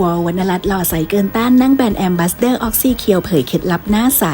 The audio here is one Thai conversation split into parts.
วอลวรรณรัตน์หล่อใสเกินต้านนั่งแบรนด์แอมบาสเดอร์ออกซิเคียวเผยเคล็ดลับหน้าใส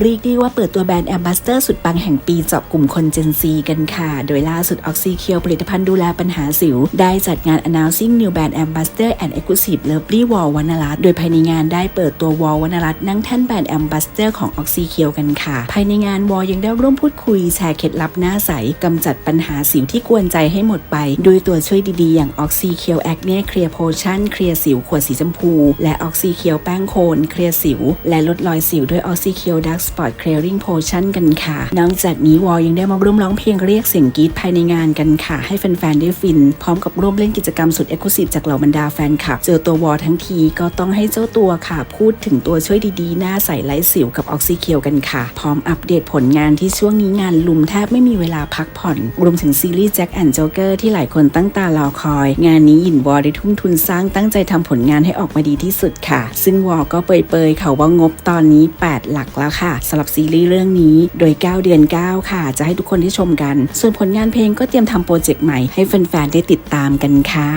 เรียกได้ว่าเปิดตัวแบรนด์แอมบาสเดอร์สุดปังแห่งปีเจาะกลุ่มคนเจนซีกันค่ะ โดยล่าสุดออกซิเคียวผลิตภัณฑ์ดูแลปัญหาสิว ได้จัดงาน announcing new brand ambassador and exclusive lovely wall วรรณรัตน์โดยภายในงานได้เปิดตัววอลวรรณรัตน์นั่งแท่นแบรนด์แอมบาสเดอร์ของออกซิเคียวกันค่ะ ภายในงานวอลยังได้ร่วมพูดคุยแชร์เคล็ดลับหน้าใสกำจัดปัญหาสิวที่กวนใจให้หมดไปด้วยตัวช่วยดีๆ อย่างออกซิเคียวแอคเน่เคลียร์โพชั่นเคลียร์สิวขวดสีชมพู และออกซิเคียวแป้งโคนเคลียร์สิว และลดรอยสิวด้วยออกซิเคียวดักสปอตเคลียริงโพชั่นกันค่ะ นอกจากนี้วอลยังได้มาร่วมร้องเพลงเรียกเสียงกรี๊ดภายในงานกันค่ะ ให้แฟนๆได้ฟิน พร้อมกับร่วมเล่นกิจกรรมสุดเอ็กซ์คลุศิจากเหล่าบรรดาแฟนคลับ เจอตัววอลทั้งทีก็ต้องให้เจ้าตัวค่ะ พูดถึงตัวช่วยดีๆ หน้าใสไร้สิวกับออกซิเคียวกันค่ะ พร้อมอัปเดตผลงานที่ช่วงนี้งานลุมแทบไม่มีเวลาพักผ่อน รวมถึงซีรีส์แจ็คแอนด์โจเกอร์ที่หลายคนตั้งตารอคอย งานนี้หยินวอลได้ทุ่มทุนสร้างตั้งใจทำผลงานให้ออกมาดีที่สุดค่ะ ซึ่งวอลก็เปยๆ เขาว่างบตอนนี้ 8 หลักแล้วค่ะสำหรับซีรีส์เรื่องนี้โดย 9 เดือน 9 ค่ะ จะให้ทุกคนได้ชมกัน ส่วนผลงานเพลงก็เตรียมทำโปรเจกต์ใหม่ให้แฟนๆ ได้ติดตามกันค่ะ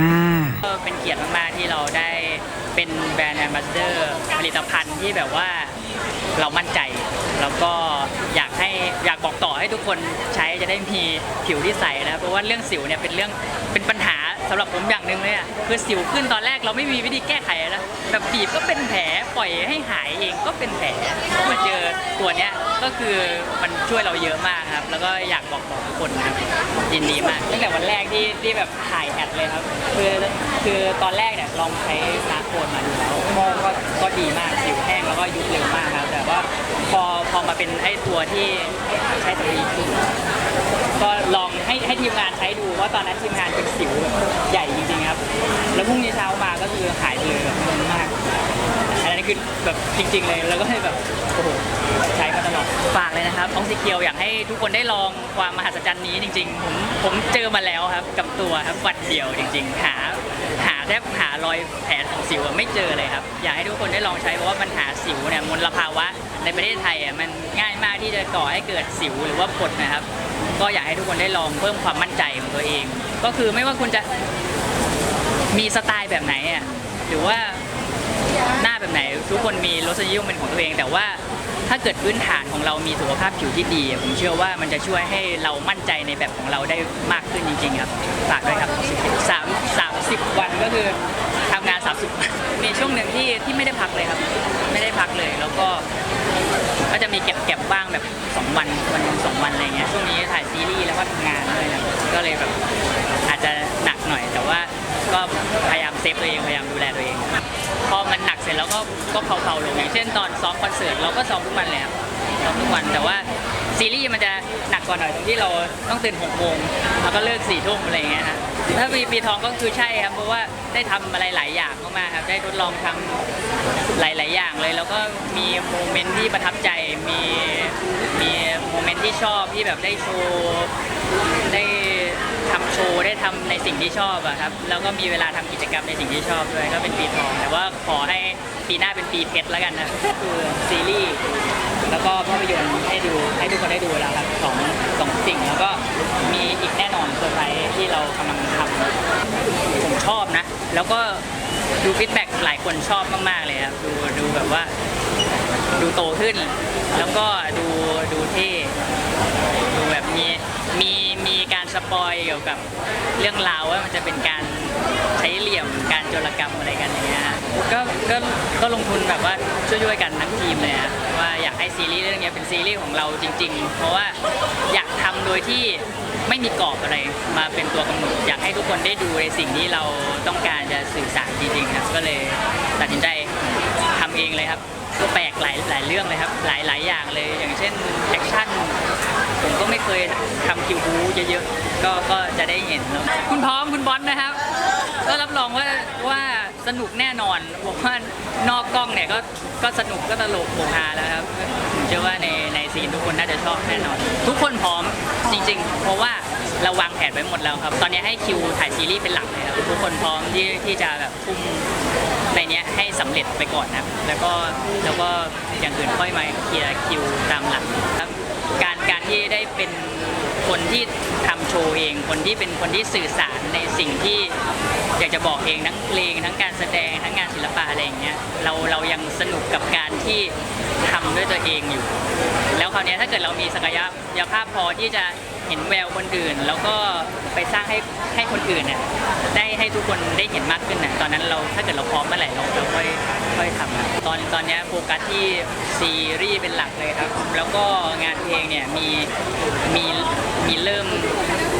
เป็นเกียรติมากๆที่เราได้เป็นแบรนด์แอมบาสเดอร์ผลิตภัณฑ์ที่แบบว่าเรามั่นใจแล้วก็อยากให้อย บอกต่อให้ทุกคนใช้จะได้มีผิวที่ใสนะเพราะว่าเรื่องสิวเนี่ยเป็นเรื่องเป็นปัญหาสำหรับผมอย่างหนึ่งเลยอะคือสิวขึ้นตอนแรกเราไม่มีวิธีแก้ไขนะแบบบีบก็เป็นแผลปล่อยให้หายเองก็เป็นแผลมาเจอตัวเนี้ยก็คือมันช่วยเราเยอะมากครับ แล้วก็อยากบอกบอกทุกคนนะครับยินดีมากตั้งแต่วันแรกที่ที่แบบถ่ายแอดเลยครับคือคือตอนแรกเนี่ยลองใช้นาโคนมาดูแล้วมองก็ก็ดีมากสิวแห้งแล้วก็ยุบเร็วมากครับแต่ว่าพอพอมาเป็นไอ้ตัวที่ใช้สำลีขึ้นก็ลองให้ให้ทีมงานใช้ดูว่าตอนนั้นทีมงานเป็นสิวใหญ่จริงๆครับ แล้วพรุ่งนี้เช้ามาก็คือหายไปเลยแบบงงมากอันนั้นคือแบบจริง ๆ เลยแล้วก็ให้แบบโอ้โหใช้มาตลอดฝากเลยนะครับอองซิเคียวอยากให้ทุกคนได้ลองความมหัศจรรย์นี้จริง ๆ ผมผมเจอมาแล้วครับ กับตัวครับวันเดียวจริง ๆ หา หาแทบหารอยแผลของสิวไม่เจอเลยครับ อยากให้ทุกคนได้ลองใช้เพราะว่าปัญหาสิวเนี่ยมลภาวะในประเทศไทยอะมันง่ายมากที่จะก่อให้เกิดสิวหรือว่าผดนะครับ ก็อยากให้ทุกคนได้ลองเพิ่มความมั่นใจของตัวเอง ก็คือไม่ว่าคุณจะมีสไตล์แบบไหนอะหรือว่าหน้าแบบไหน ทุกคนมีรสนิยมเป็นของตัวเอง แต่ว่าถ้าเกิดพื้นฐานของเรามีสุขภาพผิวที่ดี ผมเชื่อว่ามันจะช่วยให้เรามั่นใจในแบบของเราได้มากขึ้นจริงๆครับฝาก ก็ก็จะมีเก็บเก็บบ้างแบบ2วันวันหนึ่งสองวันอะไรเงี้ยช่วงนี้ถ่ายซีรีส์แล้วก็ทำงานด้วยนะก็เลยแบบอาจจะหนักหน่อย แต่ว่าก็พยายามเซฟตัวเองพยายามดูแลตัวเองพอมันหนักเสร็จแล้วก็ก็เผาๆลงอย่างเช่นตอนซ้อมคอนเสิร์ตเราก็ซ้อมทุกวันเลยครับซ้อมทุกวันแต่ว่าซีรีส์มันจะหนักกว่าหน่อยตรงที่เราต้องตื่นหกโมงแล้วก็เลิกสี่ทุ่มอะไรเงี้ยฮะถ้ามีปีทองก็คือใช่ครับ เพราะว่าได้ทำอะไรหลายอย่างมากๆครับ ได้ทดลองทำหลาย ๆ อย่างเลย แล้วก็มีโมเมนต์ที่ประทับใจ มีมีโมเมนต์ที่ชอบที่แบบได้โชว์ได้ทำโชว์ได้ทำในสิ่งที่ชอบอะครับ แล้วก็มีเวลาทำกิจกรรมในสิ่งที่ชอบด้วยก็เป็นปีทอง แต่ว่าขอให้ปีหน้าเป็นปีเพชรแล้วกันนะคือซีรีส์ แล้วก็ภาพยนตร์ให้ดูให้ทุกคนได้ดูแล้วครับสองสองสิ่งแล้วก็มีอีกแน่นอนเซอร์ไพรส์ที่เรากำลังทำผมชอบนะ แล้วก็ดูฟีดแบ็กหลายคนชอบมากๆเลยครับดูดูแบบว่า ดูโตขึ้น แล้วก็ดูดูเท่ดูแบบมีมี ปอยเกี่ยวกับเรื่องราวว่ามันจะเป็นการใช้เหลี่ยมการโจรกรรมอะไรกันอย่างเงี้ยก็ก็ก็ลงทุนแบบว่าช่วยๆกันทั้งทีมเลยอะว่าอยากให้ซีรีส์เรื่องเนี้ยเป็นซีรีส์ของเราจริง ๆ เพราะว่าอยากทำโดยที่ไม่มีกรอบอะไรมาเป็นตัวกำหนดอยากให้ทุกคนได้ดูในสิ่งที่เราต้องการจะสื่อสารจริงๆครับก็เลยตัดสินใจทำเองเลยครับก็แปลกหลายหลายเรื่องเลยครับหลายหลายอย่างเลย อย่างเช่นแอคชั่น ผมก็ไม่เคยทำคิวบูเยอะๆก็ก็จะได้เห็นแล้วคุณพร้อมคุณบอลนะครับ ก็รับรองว่าว่าสนุกแน่นอนผมว่านอกกล้องเนี่ยก็ก็สนุกก็ตลกโปกฮาแล้วครับผมเชื่อว่าในในซีนทุกคนน่าจะชอบแน่นอน ทุกคนพร้อมจริง ๆ เพราะว่าเราวางแผนไว้หมดแล้วครับ ตอนนี้ให้คิวถ่ายซีรีส์เป็นหลักเลยครับทุกคนพร้อมที่ที่จะแบบทุ่มในเนี้ยให้สำเร็จไปก่อนนะครับแล้วก็แล้วก็อย่างอื่นค่อยมาเคลียร์คิวตามหลังครับ การการที่ได้เป็นคนที่ทำโชว์เอง คนที่เป็นคนที่สื่อสารในสิ่งที่อยากจะบอกเองทั้งเพลงทั้งการแสดงทั้งงานศิลปะอะไรอย่างเงี้ยเราเรายังสนุกกับการที่ทำด้วยตัวเองอยู่ แล้วคราวนี้ถ้าเกิดเรามีศักยภาพพอที่จะเห็นแววคนอื่น แล้วก็ ไปสร้างให้ให้คนอื่นเนี่ยได้ให้ทุกคนได้เห็นมากขึ้นน่ะตอนนั้นเราถ้าเกิดเราพร้อมเมื่อไหร่เราเราค่อยค่อยทำนะตอนตอนเนี้ยโฟกัสที่ซีรีส์เป็นหลักเลยครับ แล้วก็งานเพลงเนี่ยมีมีมีเริ่ม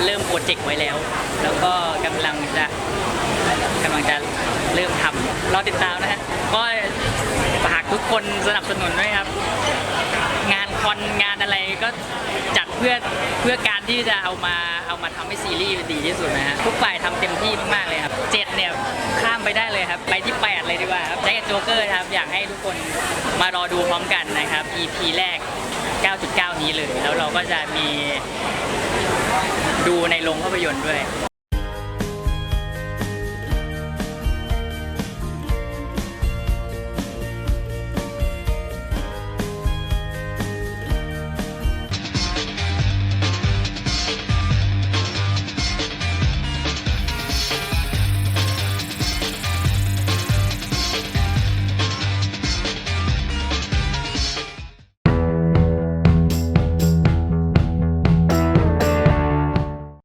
เริ่มโปรเจกต์ไว้แล้ว แล้วก็กำลังจะกำลังจะเริ่มทำรอติดตามนะฮะก็ฝากทุกคนสนับสนุนด้วยครับ งานคอนงานอะไรก็ เพื่อเพื่อการที่จะเอามาเอามาทำให้ซีรีส์ดีที่สุดนะฮะทุกฝ่ายทำเต็มที่มากๆเลยครับเจ็ดเนี่ยข้ามไปได้เลยครับไปที่ 8 เลยดีกว่าครับใช้กับโจ๊กเกอร์ครับอยากให้ทุกคนมารอดูพร้อมกันนะครับ EP แรก 9.9 นี้เลย แล้วเราก็จะมีดูในโรงภาพยนตร์ด้วย